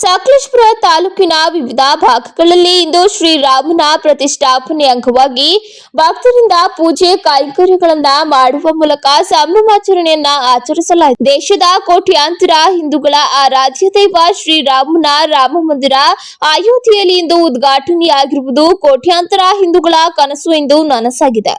ಸಕಲೇಶ್ಪುರ ತಾಲೂಕಿನ ವಿವಿಧ ಭಾಗಗಳಲ್ಲಿ ಇಂದು ಶ್ರೀರಾಮನ ಪ್ರತಿಷ್ಠಾಪನೆ ಅಂಗವಾಗಿ ಭಕ್ತರಿಂದ ಪೂಜೆ ಕೈಂಕರ್ಯಗಳನ್ನ ಮಾಡುವ ಮೂಲಕ ಸಂಭ್ರಮಾಚರಣೆಯನ್ನ ಆಚರಿಸಲಾಯಿತು. ದೇಶದ ಕೋಟ್ಯಾಂತರ ಹಿಂದೂಗಳ ಆರಾಧ್ಯ ದೈವ ಶ್ರೀರಾಮನ ರಾಮ ಮಂದಿರ ಅಯೋಧ್ಯೆಯಲ್ಲಿ ಇಂದು ಉದ್ಘಾಟನೆಯಾಗಿರುವುದು ಕೋಟ್ಯಾಂತರ ಹಿಂದೂಗಳ ಕನಸು ಎಂದು ನನಸಾಗಿದೆ.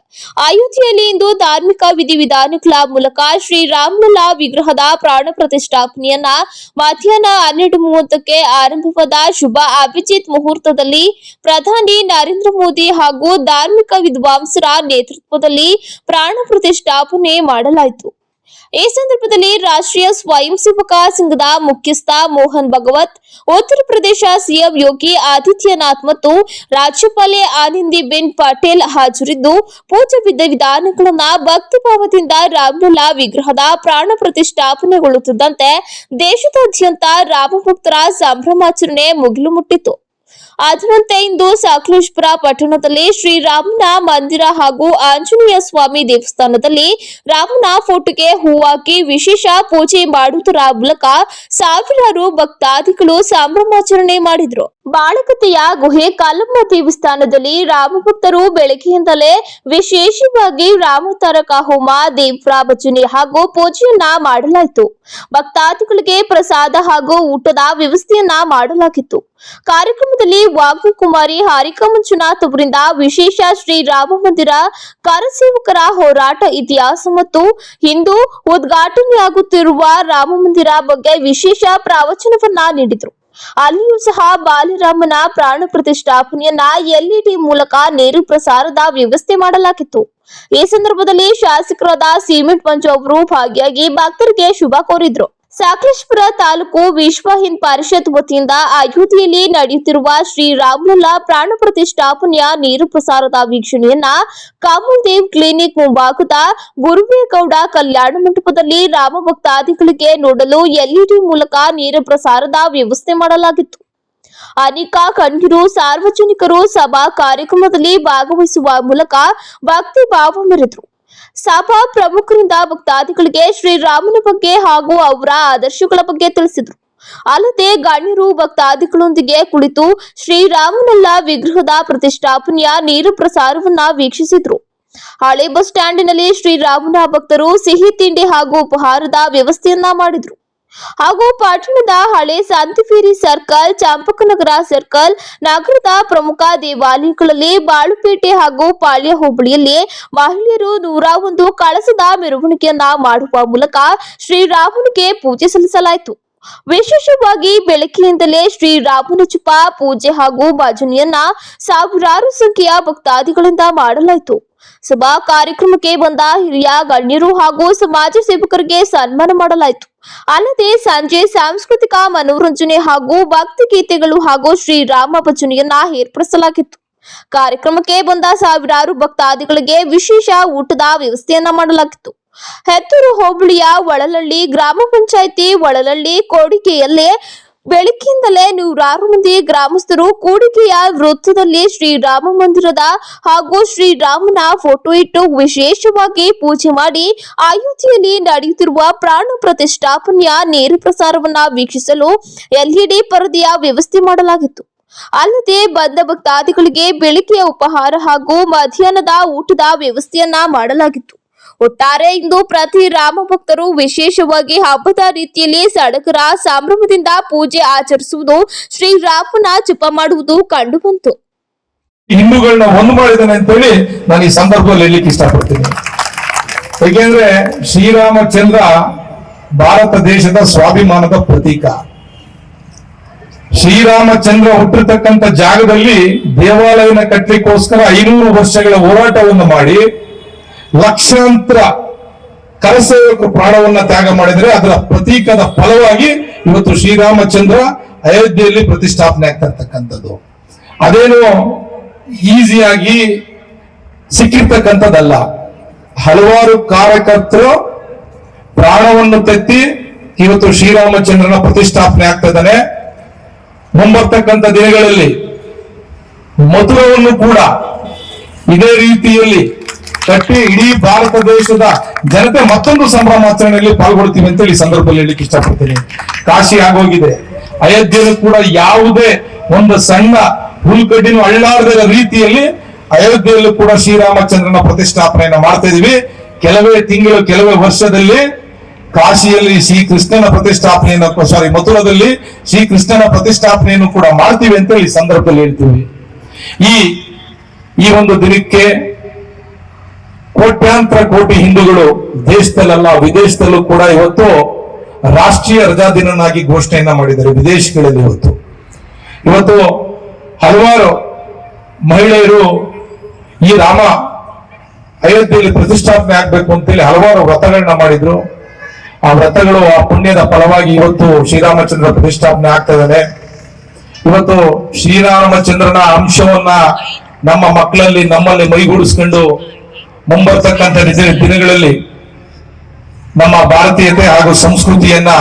ಅಯೋಧ್ಯೆಯಲ್ಲಿ ಇಂದು ಧಾರ್ಮಿಕ ವಿಧಿವಿಧಾನಗಳ ಮೂಲಕ ಶ್ರೀರಾಮನ ವಿಗ್ರಹದ ಪ್ರಾಣ ಪ್ರತಿಷ್ಠಾಪನೆಯನ್ನ ಮಧ್ಯಾಹ್ನ ಹನ್ನೆರಡು ಮೂವತ್ತಕ್ಕೆ ಆರಂಭವಾದ ಶುಭ ಅಭಿಜಿತ್ ಮುಹೂರ್ತದಲ್ಲಿ ಪ್ರಧಾನಿ ನರೇಂದ್ರ ಮೋದಿ ಹಾಗೂ ಧಾರ್ಮಿಕ ವಿದ್ವಾಂಸರ ನೇತೃತ್ವದಲ್ಲಿ ಪ್ರಾಣ ಪ್ರತಿಷ್ಠಾಪನೆ ಮಾಡಲಾಯಿತು. ಈ ಸಂದರ್ಭದಲ್ಲಿ ರಾಷ್ಟ್ರೀಯ ಸ್ವಯಂ ಸೇವಕ ಸಂಘದ ಮುಖ್ಯಸ್ಥ ಮೋಹನ್ ಭಗವತ್, ಉತ್ತರ ಪ್ರದೇಶ ಸಿಎಂ ಯೋಗಿ ಆದಿತ್ಯನಾಥ್ ಮತ್ತು ರಾಜ್ಯಪಾಲೆ ಆನಂದಿಬೆನ್ ಪಟೇಲ್ ಹಾಜರಿದ್ದು ಪೂಜೆ ವಿಧ ವಿಧಾನಗಳನ್ನ ಭಕ್ತಿಭಾವದಿಂದ ರಾಮಲಲ್ಲಾ ವಿಗ್ರಹದ ಪ್ರಾಣ ಪ್ರತಿಷ್ಠಾಪನೆಗೊಳ್ಳುತ್ತಿದ್ದಂತೆ ದೇಶದಾದ್ಯಂತ ರಾಮಭಕ್ತರ ಸಂಭ್ರಮಾಚರಣೆ ಮುಗಿಲು ಮುಟ್ಟಿತು ಅದರಂತೆ ಇಂದು ಸಕಲೇಶ್ಪುರ ಪಟ್ಟಣದಲ್ಲಿ ಶ್ರೀರಾಮನ ಮಂದಿರ ಹಾಗೂ ಆಂಜನೇಯ ಸ್ವಾಮಿ ದೇವಸ್ಥಾನದಲ್ಲಿ ರಾಮನ ಫೋಟೋಗೆ ಹೂವಾಕಿ ವಿಶೇಷ ಪೂಜೆ ಮಾಡುವುದರ ಮೂಲಕ ಸಾವಿರಾರು ಭಕ್ತಾದಿಗಳು ಸಂಭ್ರಮಾಚರಣೆ ಮಾಡಿದ್ರು. ಬಾಳಕತೆಯ ಗುಹೆ ಕಾಲಮ್ಮ ದೇವಸ್ಥಾನದಲ್ಲಿ ರಾಮಭಕ್ತರು ಬೆಳಗ್ಗೆಯಿಂದಲೇ ವಿಶೇಷವಾಗಿ ರಾಮತಾರಕ ಹೋಮ ದೇವ್ರ ಭಜನೆ ಹಾಗೂ ಪೂಜೆಯನ್ನ ಮಾಡಲಾಯಿತು. ಭಕ್ತಾದಿಗಳಿಗೆ ಪ್ರಸಾದ ಹಾಗೂ ಊಟದ ವ್ಯವಸ್ಥೆಯನ್ನ ಮಾಡಲಾಗಿತ್ತು. ಕಾರ್ಯಕ್ರಮದಲ್ಲಿ ವಾಗ್ಮಿಕುಮಾರಿ ಹಾರಿಕಾ ಮಂಜುನಾಥ್ ಅವರಿಂದ ವಿಶೇಷ ಶ್ರೀ ರಾಮ ಮಂದಿರ ಕರಸೇವಕರ ಹೋರಾಟ ಇತಿಹಾಸ ಮತ್ತು ಇಂದು ಉದ್ಘಾಟನೆಯಾಗುತ್ತಿರುವ ರಾಮ ಮಂದಿರ ಬಗ್ಗೆ ವಿಶೇಷ ಪ್ರವಚನವನ್ನ ನೀಡಿದರು. ಅಲ್ಲಿಯೂ ಸಹ ಬಾಲರಾಮನ ಪ್ರಾಣ ಪ್ರತಿಷ್ಠಾಪನೆಯನ್ನ ಎಲ್ಇಡಿ ಮೂಲಕ ನೇರು ಪ್ರಸಾರದ ವ್ಯವಸ್ಥೆ ಮಾಡಲಾಗಿತ್ತು. ಈ ಸಂದರ್ಭದಲ್ಲಿ ಶಾಸಕರಾದ ಸಿಮೆಂಟ್ ಮಂಜು ಅವರು ಭಾಗಿಯಾಗಿ ಭಕ್ತರಿಗೆ ಶುಭ ಕೋರಿದ್ರು. ಸಕಲೇಶ್ಪುರ ತಾಲೂಕು ವಿಶ್ವ ಹಿಂದ್ ಪರಿಷತ್ ವತಿಯಿಂದ ಅಯೋಧ್ಯೆಯಲ್ಲಿ ನಡೆಯುತ್ತಿರುವ ಶ್ರೀ ರಾಮಲಲ್ಲಾ ಪ್ರಾಣ ಪ್ರತಿಷ್ಠಾಪನೆಯ ನೀರು ಪ್ರಸಾರದ ವೀಕ್ಷಣೆಯನ್ನ ಕಾಮಲ್ದೇವ್ ಕ್ಲಿನಿಕ್ ಮುಂಭಾಗದ ಗುರುವೇಗೌಡ ಕಲ್ಯಾಣ ಮಂಟಪದಲ್ಲಿ ರಾಮ ಭಕ್ತಾದಿಗಳಿಗೆ ನೋಡಲು ಎಲ್ಇಡಿ ಮೂಲಕ ನೀರು ಪ್ರಸಾರದ ವ್ಯವಸ್ಥೆ ಮಾಡಲಾಗಿತ್ತು. ಅನೇಕ ಗಣ್ಯರು, ಸಾರ್ವಜನಿಕರು ಸಭಾ ಕಾರ್ಯಕ್ರಮದಲ್ಲಿ ಭಾಗವಹಿಸುವ ಮೂಲಕ ಭಕ್ತಿ ಭಾವ ಮೆರೆದರು. ಸಭಾ ಪ್ರಮುಖರಿಂದ ಭಕ್ತಾದಿಗಳಿಗೆ ಶ್ರೀರಾಮನ ಬಗ್ಗೆ ಹಾಗೂ ಅವರ ಆದರ್ಶಗಳ ಬಗ್ಗೆ ತಿಳಿಸಿದರು. ಅಲ್ಲದೆ ಗಣ್ಯರು ಭಕ್ತಾದಿಗಳೊಂದಿಗೆ ಕುಳಿತು ಶ್ರೀರಾಮನಲ್ಲ ವಿಗ್ರಹದ ಪ್ರತಿಷ್ಠಾಪನೆಯ ನೀರು ಪ್ರಸಾರವನ್ನ ವೀಕ್ಷಿಸಿದ್ರು. ಹಳೆ ಬಸ್ ಸ್ಟ್ಯಾಂಡಿನಲ್ಲಿ ಶ್ರೀರಾಮನ ಭಕ್ತರು ಸಿಹಿ ತಿಂಡಿ ಹಾಗೂ ಉಪಹಾರದ ವ್ಯವಸ್ಥೆಯನ್ನ ಮಾಡಿದ್ರು. ಹಾಗೂ ಪಟ್ಟಣದ ಹಳೆ ಸಂತಿಫೇರಿ ಸರ್ಕಲ್ ಚಾಂಪಕನಗರ ಸರ್ಕಲ್, ನಗರದ ಪ್ರಮುಖ ದೇವಾಲಯಗಳಲ್ಲಿ ಬಾಳುಪೇಟೆ ಹಾಗೂ ಪಾಳ್ಯ ಹೋಬಳಿಯಲ್ಲಿ ಮಹಿಳೆಯರು ನೂರ ಒಂದು ಕಳಸದ ಮೆರವಣಿಗೆಯನ್ನ ಮಾಡುವ ಮೂಲಕ ಶ್ರೀರಾಮನಿಗೆ ಪೂಜೆ ಸಲ್ಲಿಸಲಾಯಿತು. ವಿಶೇಷವಾಗಿ ಬೆಳಕಿನಿಂದಲೇ ಶ್ರೀರಾಮನ ಜಪ, ಪೂಜೆ ಹಾಗೂ ಭಜನೆಯನ್ನ ಸಾವಿರಾರು ಸಂಖ್ಯೆಯ ಭಕ್ತಾದಿಗಳಿಂದ ಮಾಡಲಾಯಿತು. ಸಭಾ ಕಾರ್ಯಕ್ರಮಕ್ಕೆ ಬಂದ ಹಿರಿಯ ಗಣ್ಯರು ಹಾಗೂ ಸಮಾಜ ಸೇವಕರಿಗೆ ಸನ್ಮಾನ ಮಾಡಲಾಯಿತು. ಅಲ್ಲದೆ ಸಂಜೆ ಸಾಂಸ್ಕೃತಿಕ ಮನೋರಂಜನೆ ಹಾಗೂ ಭಕ್ತಿ ಗೀತೆಗಳು ಹಾಗೂ ಶ್ರೀರಾಮ ಭಜನೆಯನ್ನ ಏರ್ಪಡಿಸಲಾಗಿತ್ತು. ಕಾರ್ಯಕ್ರಮಕ್ಕೆ ಬಂದ ಸಾವಿರಾರು ಭಕ್ತಾದಿಗಳಿಗೆ ವಿಶೇಷ ಊಟದ ವ್ಯವಸ್ಥೆಯನ್ನ ಮಾಡಲಾಗಿತ್ತು. ಹೆತ್ತೂರು ಹೋಬಳಿಯ ಒಳಲಳ್ಳಿ ಗ್ರಾಮ ಪಂಚಾಯಿತಿ ಒಳಲಳ್ಳಿ ಕೋಡಿಕೆಯಲ್ಲಿ ಬೆಳಗ್ಗೆಯಿಂದಲೇ ನೂರಾರು ಮಂದಿ ಗ್ರಾಮಸ್ಥರು ಕೂಡಿಕೆಯ ವೃತ್ತದಲ್ಲಿ ಶ್ರೀರಾಮ ಮಂದಿರದ ಹಾಗೂ ಶ್ರೀರಾಮನ ಫೋಟೋ ಇಟ್ಟು ವಿಶೇಷವಾಗಿ ಪೂಜೆ ಮಾಡಿ ಅಯೋಧ್ಯೆಯಲ್ಲಿ ನಡೆಯುತ್ತಿರುವ ಪ್ರಾಣ ಪ್ರತಿಷ್ಠಾಪನೆಯ ನೇರ ಪ್ರಸಾರವನ್ನ ವೀಕ್ಷಿಸಲು ಎಲ್ಇಡಿ ಪರದೆಯ ವ್ಯವಸ್ಥೆ ಮಾಡಲಾಗಿತ್ತು. ಅಲ್ಲದೆ ಬಂದ ಭಕ್ತಾದಿಗಳಿಗೆ ಬೆಳಕಿಯ ಉಪಹಾರ ಹಾಗೂ ಮಧ್ಯಾಹ್ನದ ಊಟದ ವ್ಯವಸ್ಥೆಯನ್ನ ಮಾಡಲಾಗಿತ್ತು. ಒಟ್ಟಾರೆ ಇಂದು ಪ್ರತಿ ರಾಮ ಭಕ್ತರು ವಿಶೇಷವಾಗಿ ಹಬ್ಬದ ರೀತಿಯಲ್ಲಿ ಸಡಗರ ಸಂಭ್ರಮದಿಂದ ಪೂಜೆ ಆಚರಿಸುವುದು ಶ್ರೀರಾಮನ ಜಪ ಮಾಡುವುದು ಕಂಡುಬಂತು. ಹಿಂದೂಗಳನ್ನ ಒಂದು ಮಾಡಿದ್ದಾನೆ ಅಂತೇಳಿ ನಾನು ಈ ಸಂದರ್ಭದಲ್ಲಿ ಹೇಳಲಿಕ್ಕೆ ಇಷ್ಟಪಡ್ತೀನಿ. ಏಕೆಂದ್ರೆ ಶ್ರೀರಾಮಚಂದ್ರ ಭಾರತ ದೇಶದ ಸ್ವಾಭಿಮಾನದ ಪ್ರತೀಕ. ಶ್ರೀರಾಮಚಂದ್ರ ಹುಟ್ಟಿರ್ತಕ್ಕಂಥ ಜಾಗದಲ್ಲಿ ದೇವಾಲಯನ ಕಟ್ಟಲಿಕ್ಕೋಸ್ಕರ ಐನೂರು ವರ್ಷಗಳ ಹೋರಾಟವನ್ನು ಮಾಡಿ ಲಕ್ಷಾಂತರ ಕರಸೇವಕರು ಪ್ರಾಣವನ್ನ ತ್ಯಾಗ ಮಾಡಿದರೆ ಅದರ ಪ್ರತೀಕದ ಫಲವಾಗಿ ಇವತ್ತು ಶ್ರೀರಾಮಚಂದ್ರ ಅಯೋಧ್ಯೆಯಲ್ಲಿ ಪ್ರತಿಷ್ಠಾಪನೆ ಆಗ್ತಾ ಇರ್ತಕ್ಕಂಥದ್ದು. ಅದೇನು ಈಸಿಯಾಗಿ ಸಿಕ್ಕಿರ್ತಕ್ಕಂಥದ್ದಲ್ಲ. ಹಲವಾರು ಕಾರ್ಯಕರ್ತರು ಪ್ರಾಣವನ್ನು ತೆತ್ತಿ ಇವತ್ತು ಶ್ರೀರಾಮಚಂದ್ರನ ಪ್ರತಿಷ್ಠಾಪನೆ ಆಗ್ತಾ ಇದ್ದಾನೆ. ಮುಂಬರ್ತಕ್ಕಂಥ ದಿನಗಳಲ್ಲಿ ಮಧುರವನ್ನು ಕೂಡ ಇದೇ ರೀತಿಯಲ್ಲಿ ಕಟ್ಟಿ ಇಡೀ ಭಾರತ ದೇಶದ ಜನತೆ ಮತ್ತೊಂದು ಸಂಭ್ರಮಾಚರಣೆಯಲ್ಲಿ ಪಾಲ್ಗೊಳ್ತೀವಿ ಅಂತೇಳಿ ಈ ಸಂದರ್ಭದಲ್ಲಿ ಹೇಳಿಕ್ಕೆ ಇಷ್ಟಪಡ್ತೀನಿ. ಕಾಶಿ ಆಗೋಗಿದೆ. ಅಯೋಧ್ಯೆಯಲ್ಲೂ ಕೂಡ ಯಾವುದೇ ಒಂದು ಸಣ್ಣ ಹುಲ್ಕಡ್ಡಿನೂ ಅಳ್ಳಾಡದ ರೀತಿಯಲ್ಲಿ ಅಯೋಧ್ಯೆಯಲ್ಲೂ ಕೂಡ ಶ್ರೀರಾಮಚಂದ್ರನ ಪ್ರತಿಷ್ಠಾಪನೆಯನ್ನ ಮಾಡ್ತಾ ಇದೀವಿ. ಕೆಲವೇ ತಿಂಗಳು, ಕೆಲವೇ ವರ್ಷದಲ್ಲಿ ಕಾಶಿಯಲ್ಲಿ ಶ್ರೀಕೃಷ್ಣನ ಪ್ರತಿಷ್ಠಾಪನೆಯನ್ನು ಸಾರಿ ಮಥುರದಲ್ಲಿ ಶ್ರೀಕೃಷ್ಣನ ಪ್ರತಿಷ್ಠಾಪನೆಯನ್ನು ಕೂಡ ಮಾಡ್ತೀವಿ ಅಂತ ಈ ಸಂದರ್ಭದಲ್ಲಿ ಹೇಳ್ತೀವಿ. ಈ ಈ ಒಂದು ದಿನಕ್ಕೆ ಕೋಟ್ಯಾಂತರ ಕೋಟಿ ಹಿಂದೂಗಳು ದೇಶದಲ್ಲ ವಿದೇಶದಲ್ಲೂ ಕೂಡ ಇವತ್ತು ರಾಷ್ಟ್ರೀಯ ರಜಾ ದಿನನಾಗಿ ಘೋಷಣೆಯನ್ನ ಮಾಡಿದ್ದಾರೆ ವಿದೇಶಗಳಲ್ಲಿ ಇವತ್ತು. ಇವತ್ತು ಹಲವಾರು ಮಹಿಳೆಯರು ಈ ರಾಮ ಅಯೋಧ್ಯೆಯಲ್ಲಿ ಪ್ರತಿಷ್ಠಾಪನೆ ಆಗ್ಬೇಕು ಅಂತೇಳಿ ಹಲವಾರು ವ್ರತಗಳನ್ನ ಮಾಡಿದ್ರು. ಆ ವ್ರತಗಳು ಆ ಪುಣ್ಯದ ಫಲವಾಗಿ ಇವತ್ತು ಶ್ರೀರಾಮಚಂದ್ರ ಪ್ರತಿಷ್ಠಾಪನೆ ಆಗ್ತಾ ಇದ್ದಾನೆ. ಇವತ್ತು ಶ್ರೀರಾಮಚಂದ್ರನ ಅಂಶವನ್ನ ನಮ್ಮ ಮಕ್ಕಳಲ್ಲಿ ನಮ್ಮಲ್ಲಿ ಮೈಗೂಡಿಸ್ಕೊಂಡು ಮುಂಬರ್ತಕ್ಕಂಥ ನಿಜ- ದಿನಗಳಲ್ಲಿ ನಮ್ಮ ಭಾರತೀಯತೆ ಹಾಗೂ ಸಂಸ್ಕೃತಿಯನ್ನ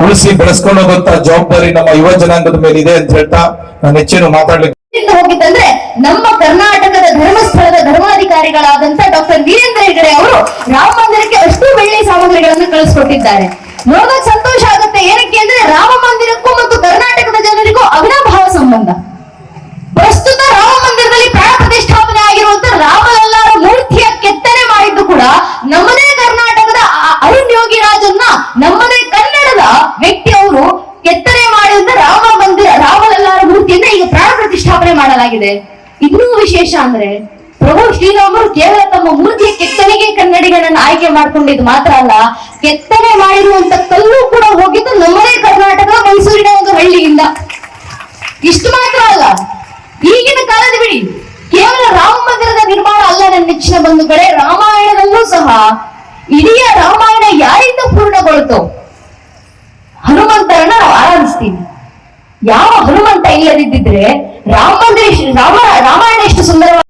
ಉಳಿಸಿ ಬೆಳೆಸ್ಕೊಂಡು ಹೋಗುವಂತ ಜವಾಬ್ದಾರಿ ನಮ್ಮ ಯುವ ಜನಾಂಗದ ಮೇಲೆ ಇದೆ ಅಂತ ಹೇಳ್ತಾ ನಾನು ಹೆಚ್ಚೇನು ಮಾತಾಡ್ಲಿಕ್ಕೆ ಹೋಗಿದ್ದಂದ್ರೆ ನಮ್ಮ ಕರ್ನಾಟಕದ ಧರ್ಮಸ್ಥಳದ ಧರ್ಮಾಧಿಕಾರಿಗಳಾದಂತ ಡಾಕ್ಟರ್ ವೀರೇಂದ್ರ ಹೆಗಡೆ ಅವರು ರಾಮ ಮಂದಿರಕ್ಕೆ ಅಷ್ಟು ಬೆಳ್ಳಿ ಸಾಮಗ್ರಿಗಳನ್ನು ಕಳಿಸ್ಕೊಟ್ಟಿದ್ದಾರೆ. ನೋಡೋಕ್ ಸಂತೋಷ ಆಗುತ್ತೆ. ಏನಕ್ಕೆ ಅಂದ್ರೆ ರಾಮ ಮಂದಿರಕ್ಕೂ ಮತ್ತು ಕರ್ನಾಟಕದ ಜನರಿಗೂ ಅವಿನಾಭಾವ ಸಂಬಂಧ ಪ್ರಸ್ತುತ ರಾಮ ಮಂದಿರದಲ್ಲಿ ಪ್ರಾಣ ಪ್ರತಿಷ್ಠಾಪನೆ ಆಗಿರುವಂತ ರಾಮಲಲ್ಲಾರ ಮೂರ್ತಿಯ ಕೆತ್ತನೆ ಮಾಡಿದ್ದು ಕೂಡ ನಮ್ಮದೇ ಕರ್ನಾಟಕದ ಆ ಅರುಣ್ ಯೋಗಿರಾಜನ್ನ ನಮ್ಮದೇ ಕನ್ನಡದ ವ್ಯಕ್ತಿಯವರು ಕೆತ್ತನೆ ಮಾಡಿದಂತ ರಾಮ ಮಂದಿರ ರಾಮಲಲ್ಲಾರ ಮೂರ್ತಿಯನ್ನ ಈಗ ಪ್ರಾಣ ಪ್ರತಿಷ್ಠಾಪನೆ ಮಾಡಲಾಗಿದೆ. ಇನ್ನೂ ವಿಶೇಷ ಅಂದ್ರೆ, ಪ್ರಭು ಶ್ರೀರಾಮರು ಕೇವಲ ತಮ್ಮ ಮೂರ್ತಿಯ ಕೆತ್ತನೆಗೆ ಕನ್ನಡಿಗರನ್ನ ಆಯ್ಕೆ ಮಾಡ್ಕೊಂಡಿದ್ದು ಮಾತ್ರ ಅಲ್ಲ, ಕೆತ್ತನೆ ಮಾಡಿರುವಂತ ಕಲ್ಲು ಕೂಡ ಹೋಗಿದ್ದು ನಮ್ಮದೇ ಕರ್ನಾಟಕ, ಮೈಸೂರಿನ ಒಂದು ಹಳ್ಳಿಯಿಂದ. ಇಷ್ಟು ಮಾತ್ರ ಅಲ್ಲ, ಈಗಿನ ಕಾಲದ ಬಿಡಿ, ಕೇವಲ ರಾಮ ಮಂದಿರದ ನಿರ್ಮಾಣ ಅಲ್ಲ ನನ್ನ ನೆಚ್ಚಿನ ಬಂಧುಗಳೇ ರಾಮಾಯಣದಲ್ಲೂ ಸಹ ಇಡೀ ರಾಮಾಯಣ ಯಾರಿಂದ ಪೂರ್ಣಗೊಳ್ತೋ ಹನುಮಂತರನ್ನ ನಾವು ಆರಾಧಿಸ್ತೀವಿ. ಯಾವ ಹನುಮಂತ ಇಲ್ಲದಿದ್ದಿದ್ರೆ ರಾಮ ಮಂದಿರ ರಾಮ ರಾಮಾಯಣ ಎಷ್ಟು ಸುಂದರವಾಗಿ